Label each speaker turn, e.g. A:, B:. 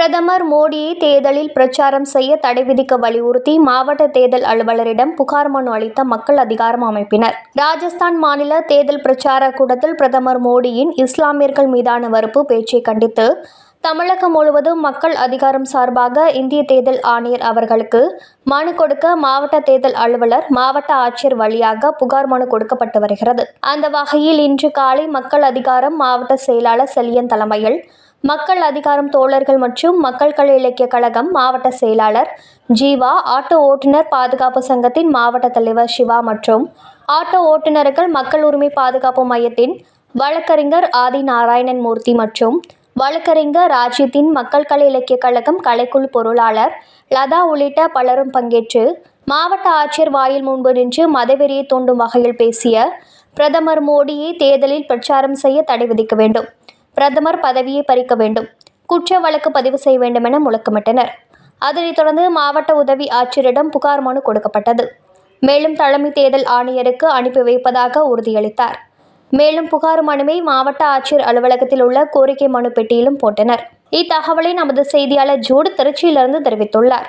A: பிரதமர் மோடியை தேர்தலில் பிரச்சாரம் செய்ய தடை விதிக்க வலியுறுத்தி மாவட்ட தேர்தல் அலுவலரிடம் புகார் மனு அளித்த மக்கள் அதிகாரம் அமைப்பினர். ராஜஸ்தான் மாநில தேர்தல் பிரச்சார கூட்டத்தில் பிரதமர் மோடியின் இஸ்லாமியர்கள் மீதான வறுப்பு பேச்சை கண்டித்து தமிழகம் முழுவதும் மக்கள் அதிகாரம் சார்பாக இந்திய தேர்தல் ஆணையர் அவர்களுக்கு மனு கொடுக்க மாவட்ட தேர்தல் அலுவலர் மாவட்ட ஆட்சியர் வழியாக புகார் மனு கொடுக்கப்பட்டு வருகிறது. அந்த வகையில் இன்று காலை மக்கள் அதிகாரம் மாவட்ட செயலாளர் செல்லியன் தலைமையில் மக்கள் அதிகாரம் தோழர்கள் மற்றும் மக்கள் கலை இலக்கிய கழகம் மாவட்ட செயலாளர் ஜீவா ஆட்டோ ஓட்டுநர் பாதுகாப்பு சங்கத்தின் மாவட்ட தலைவர் சிவா மற்றும் ஆட்டோ ஓட்டுநர்கள் மக்கள் உரிமை பாதுகாப்பு மையத்தின் வழக்கறிஞர் ஆதி நாராயணன் மூர்த்தி மற்றும் வழக்கறிஞர் ராஜ்யத்தின் மக்கள் கலை இலக்கிய கழகம் கலைக்குழு பொருளாளர் லதா உள்ளிட்ட பலரும் பங்கேற்று மாவட்ட ஆட்சியர் வாயில் முன்பு நின்று மதவெறியை தூண்டும் வகையில் பேசிய பிரதமர் மோடியை தேர்தலில் பிரச்சாரம் செய்ய தடை விதிக்க வேண்டும். பிரதமர் பதவியை பறிக்க வேண்டும். குற்ற வழக்கு பதிவு செய்ய வேண்டும் என முழக்கமிட்டனர். அதனைத் தொடர்ந்து மாவட்ட உதவி ஆட்சியரிடம் புகார் மனு கொடுக்கப்பட்டது. மேலும் தலைமை தேர்தல் ஆணையருக்கு அனுப்பி வைப்பதாக உறுதியளித்தார். மேலும் புகார் மனுவை மாவட்ட ஆட்சியர் அலுவலகத்தில் உள்ள கோரிக்கை மனு பெட்டியிலும் போட்டனர். இத்தகவலை நமது செய்தியாளர் ஜோடு திருச்சியிலிருந்து தெரிவித்துள்ளார்.